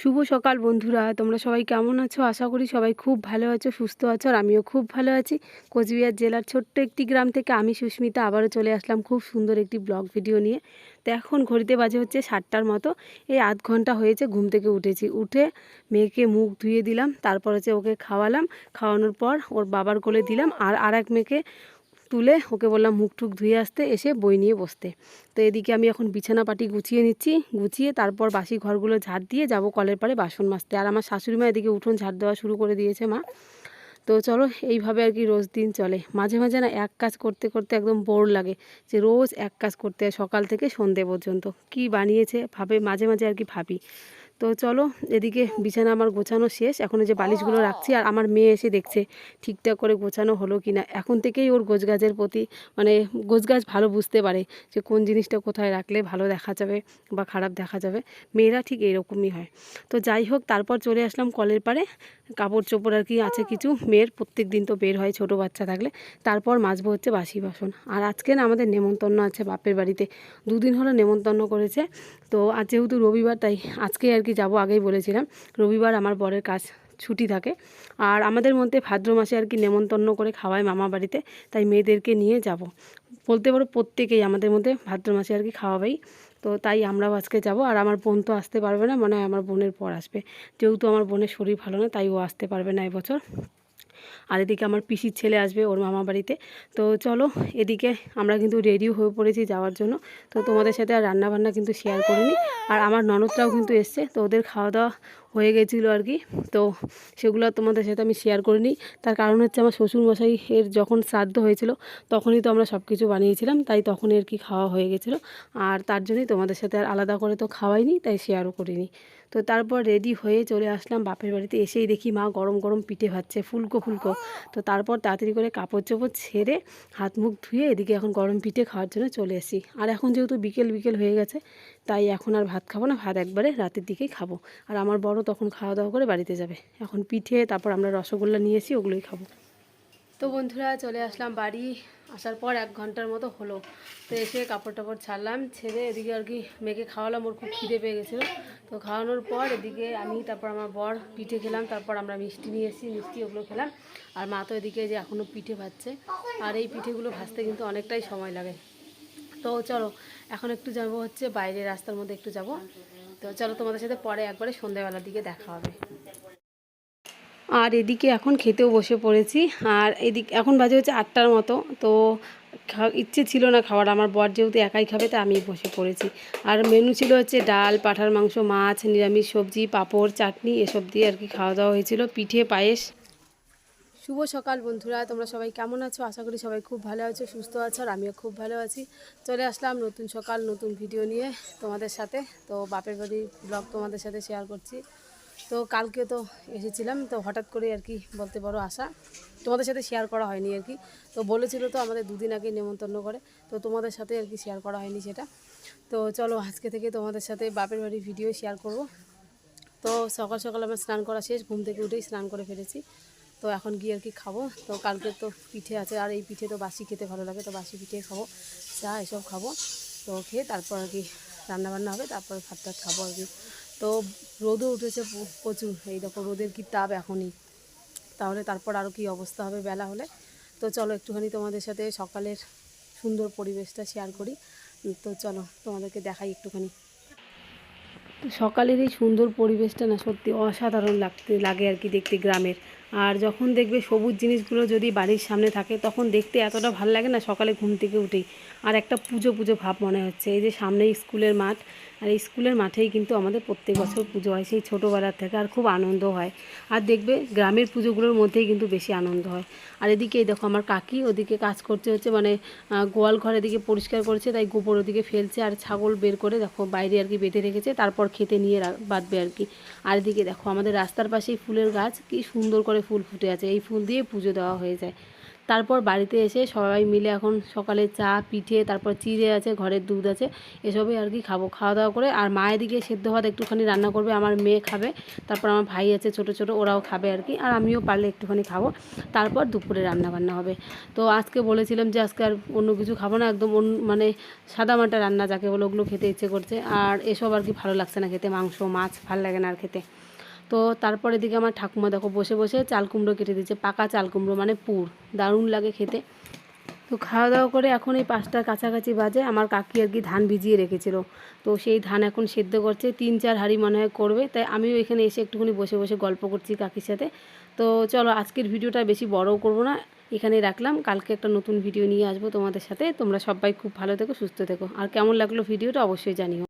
শুভ সকাল বন্ধুরা, তোমরা সবাই কেমন আছো? আশা করি সবাই খুব ভালো আছো, সুস্থ আছো, আর আমিও খুব ভালো আছি। কোচবিহার জেলার ছোট্ট একটি গ্রাম থেকে আমি সুস্মিতা আবারও চলে আসলাম খুব সুন্দর একটি ব্লগ ভিডিও নিয়ে। তো এখন ঘড়িতে বাজে হচ্ছে সাতটার মতো, এই আধ ঘণ্টা হয়েছে ঘুম থেকে উঠেছি। উঠে মেয়েকে মুখ ধুয়ে দিলাম, তারপর হচ্ছে ওকে খাওয়ালাম। খাওয়ানোর পর ওর বাবার কোলে দিলাম, আর আর এক মেয়েকে তুলে ওকে বললাম মুখ টুক ধুয়ে আসতে, এসে বই নিয়ে বসতে। তো এদিকে আমি এখন বিছানা পাটি গুছিয়ে নিচ্ছি, গুছিয়ে তারপর বাসি ঘরগুলো ঝাড় দিয়ে যাব কলের পাড়ে বাসন মাজতে। আর আমার শাশুড়ি মা এদিকে উঠোন ঝাড় দেওয়া শুরু করে দিয়েছে মা। তো চলো এইভাবে আর কি রোজ দিন চলে। মাঝে মাঝে না এক কাজ করতে করতে একদম বোর লাগে যে রোজ এক কাজ করতে সকাল থেকে সন্ধে পর্যন্ত। কি বানিয়েছে ভাবে মাঝে মাঝে আর কি ভাবি। তো চলো, এদিকে বিছানা আমার গোছানো শেষ। এখন যে বালিশগুলো রাখছি আর আমার মেয়ে এসে দেখছে ঠিকঠাক করে গোছানো হলো কি না। এখন থেকেই ওর গোছগাছের প্রতি মানে গোছগাছ ভালো বুঝতে পারে যে কোন জিনিসটা কোথায় রাখলে ভালো দেখা যাবে বা খারাপ দেখা যাবে। মেয়েরা ঠিক এরকমই হয়। তো যাই হোক, তারপর চলে আসলাম কলের পাড়ে। কাপড় চোপড় আর কি আছে কিছু। মেয়ের প্রত্যেক দিন তো বের হয় ছোট বাচ্চা থাকলে। তারপর মাজবো হচ্ছে বাসি বাসন। আর আজকে না আমাদের নেমন্তন্ন আছে বাপের বাড়িতে। দুদিন হলো নেমন্তন্ন করেছে। তো আজ যেহেতু রবিবার, তাই আজকে আর কি যাব আগেই বলেছিলাম। রবিবার আমার বরের কাজ ছুটি থাকে। আর আমাদের মধ্যে ভাদ্র মাসে আর কি নেমন্তন্ন করে খাওয়ায় মামা বাড়িতে, তাই মেয়েদেরকে নিয়ে যাব। বলতে পারো প্রত্যেকেই আমাদের মধ্যে ভাদ্র মাসে আর কি খাওয়াবেই। তো তাই আমরাও আজকে যাব। আর আমার বোন তো আসতে পারবে না মানে আমার বোনের পর আসবে। যেহেতু আমার বোনের শরীর ভালো না, তাই ও আসতে পারবে না এবছর। আর এদিকে আমার পিসির ছেলে আসবে ওর মামা বাড়িতে। তো চলো, এদিকে আমরা কিন্তু রেডিও হয়ে পড়েছি যাওয়ার জন্য। তো তোমাদের সাথে আর রান্নাবান্না কিন্তু শেয়ার করিনি। আর আমার ননদরাও কিন্তু এসছে, তো ওদের খাওয়া দাওয়া হয়ে গেছিল আর কি। তো সেগুলো তোমাদের সাথে আমি শেয়ার করিনি তার কারণ হচ্ছে আমার শ্বশুরমশাই এর যখন শ্রাদ্ধ হয়েছিল, তখনই তো আমরা সব কিছু বানিয়েছিলাম, তাই তখনই আর কি খাওয়া হয়ে গেছিল। আর তার জন্যই তোমাদের সাথে আর আলাদা করে তো খাওয়াইনি, তাই শেয়ারও করিনি। তো তারপর রেডি হয়ে চলে আসলাম বাপের বাড়িতে, এসেই দেখি মা গরম গরম পিঠে ভাজছে, ফুলকো ফুলকো। তো তারপর তাড়াতাড়ি করে কাপড় চোপড় ছেড়ে হাত মুখ ধুয়ে এদিকে এখন গরম পিঠে খাওয়ার জন্য চলে এসেছি আর এখন যেহেতু বিকেল বিকেল হয়ে গেছে তাই এখন আর ভাত খাব না, ভাত একবারে রাতের দিকেই খাব। আর আমার বড় তখন খাওয়া দাওয়া করে বাড়িতে যাবে। এখন পিঠে, তারপর আমরা রসগোল্লা নিয়েছি ওগুলোই খাব। তো বন্ধুরা, চলে আসলাম বাড়ি। আসার পর এক ঘণ্টার মতো হলো। তো এসে কাপড় টাপড় ছাড়লাম, ছেড়ে এদিকে আর কি মেয়েকে খাওয়ালাম, ওর খুব খিদে পেয়ে গেছিল। তো খাওয়ানোর পর এদিকে আমি, তারপর আমার বর পিঠে খেলাম, তারপর আমরা মিষ্টি নিয়ে এসেছি, মিষ্টি ওগুলো খেলাম। আর মা তো এদিকে যে এখনও পিঠে ভাজছে। আর এই পিঠেগুলো ভাজতে কিন্তু অনেকটাই সময় লাগে। তো চলো, এখন একটু যাব হচ্ছে বাইরে রাস্তার মধ্যে একটু যাব। তো চলো তোমাদের সাথে পরে একবারে সন্ধ্যাবেলার দিকে দেখা হবে। আর এদিকে এখন খেতেও বসে পড়েছি, আর এদিক, এখন বাজে হচ্ছে আটটার মতো, তো ইচ্ছে ছিল না খাওয়ার। আমার বর যেহেতু একাই খাবে, তা আমি বসে পড়েছি। আর মেনু ছিল হচ্ছে ডাল, পাঠার মাংস, মাছ, নিরামিষ সবজি, পাঁপড়, চাটনি, এসব দিয়ে আর কি খাওয়া দাওয়া হয়েছিল। পিঠে পায়েস শুভ সকাল বন্ধুরা, তোমরা সবাই কেমন আছো? আশা করি সবাই খুব ভালো আছো, সুস্থ আছো, আর আমিও খুব ভালো আছি। চলে আসলাম নতুন সকাল, নতুন ভিডিও নিয়ে তোমাদের সাথে। তো বাপের বাড়ির ব্লগ তোমাদের সাথে শেয়ার করছি। তো কালকে তো এসেছিলাম, তো হঠাৎ করে আর কি বলতে পারো আসা তোমাদের সাথে শেয়ার করা হয়নি আর কি। তো বলেছিল তো আমাদের দুদিন আগে নেমন্তন্ন করে, তো তোমাদের সাথে আর কি শেয়ার করা হয়নি সেটা। তো চলো আজকে থেকে তোমাদের সাথে বাপের বাড়ির ভিডিও শেয়ার করব। তো সকাল সকাল আমার স্নান করা শেষ, ঘুম থেকে উঠেই স্নান করে ফেলেছি। তো এখন গিয়ে আর কি খাব। তো কালকে তো পিঠে আছে, আর এই পিঠে তো বাসি খেতে ভালো লাগে, তো বাসি পিঠে খাব। চা এসব খাব, তো খেয়ে তারপর আর কি রান্নাবান্না হবে, তারপর ভাত টাত খাব আর কি। তো রোদও উঠেছে প্রচুর, এই দেখো রোদের কি তাপ এখনই। তাহলে তারপর আরও কি অবস্থা হবে বেলা হলে? তো চলো একটুখানি তোমাদের সাথে সকালের সুন্দর পরিবেশটা শেয়ার করি। তো চলো তোমাদেরকে দেখাই একটুখানি। তো সকালের এই সুন্দর পরিবেশটা না সত্যি অসাধারণ লাগতে, লাগে আর কি দেখতে গ্রামের। আর যখন দেখবে সবুজ জিনিসগুলো যদি বাড়ির সামনে থাকে, তখন দেখতে এতটা ভালো লাগে না সকালে ঘুম থেকে উঠেই। আর একটা পুজো পুজো ভাব মনে হচ্ছে। এই যে সামনে স্কুলের মাঠ আর এই স্কুলের মাঠেই কিন্তু আমাদের প্রত্যেক বছর পুজো হয়, সেই ছোটোবেলার থেকে আর খুব আনন্দ হয়। আর দেখবে গ্রামের পুজোগুলোর মধ্যেই কিন্তু বেশি আনন্দ হয়। আর এদিকে দেখো আমার কাকি ওদিকে কাজ করতে হচ্ছে মানে গোয়াল ঘর এদিকে পরিষ্কার করেছে, তাই গোবর ওদিকে ফেলছে আর ছাগল বের করে দেখো বাইরে আর কি বেঁধে রেখেছে, তারপর খেতে নিয়ে বাঁধবে আর কি। আর এদিকে দেখো আমাদের রাস্তার পাশেই ফুলের গাছ, কি সুন্দর করে ফুল ফুটে আছে, এই ফুল দিয়ে পুজো দেওয়া হয়ে যায়। তারপর বাড়িতে এসে সবাই মিলে এখন সকালে চা, পিঠে, তারপর চিড়ে আছে ঘরের দুধ আছে, এসবই আর কি খাব। খাওয়া দাওয়া করে আর মায়ের দিকে সেদ্ধ ভাত একটুখানি রান্না করবে, আমার মেয়ে খাবে, তারপর আমার ভাই আছে ছোট ছোট, ওরাও খাবে আর কি, আর আমিও পারলে একটুখানি খাব। তারপর দুপুরে রান্না বান্না হবে। তো আজকে বলেছিলাম যে আজকে আর অন্য কিছু খাব না, একদম মানে সাদা মাটা রান্না, যাকে বলে ওগুলো খেতে ইচ্ছে করছে, আর এসব আর কি ভালো লাগছে না খেতে, মাংস, মাছ ভালো লাগে না আর খেতে। তো তারপরে দিকে আমার ঠাকুমা দেখো বসে বসে চাল কুমড়ো কেটে দিচ্ছে পাকা চাল কুমড়ো মানে পুর। দারুণ লাগে খেতে। তো খাওয়া দাওয়া করে এখন এই পাঁচটার কাছাকাছি বাজে, আমার কাকি আর কি ধান ভিজিয়ে রেখেছিল। তো সেই ধান এখন সেদ্ধ করছে, তিন চার হাঁড়ি মনে হয় করবে, তাই আমিও এখানে এসে একটুখানি বসে বসে গল্প করছি কাকির সাথে। তো চলো, আজকের ভিডিওটা বেশি বড়ও করব না, এখানে রাখলাম। কালকে একটা নতুন ভিডিও নিয়ে আসব তোমাদের সাথে। তোমরা সবাই খুব ভালো থেকো, সুস্থ থেকো। আর কেমন লাগল ভিডিওটা অবশ্যই জানিও।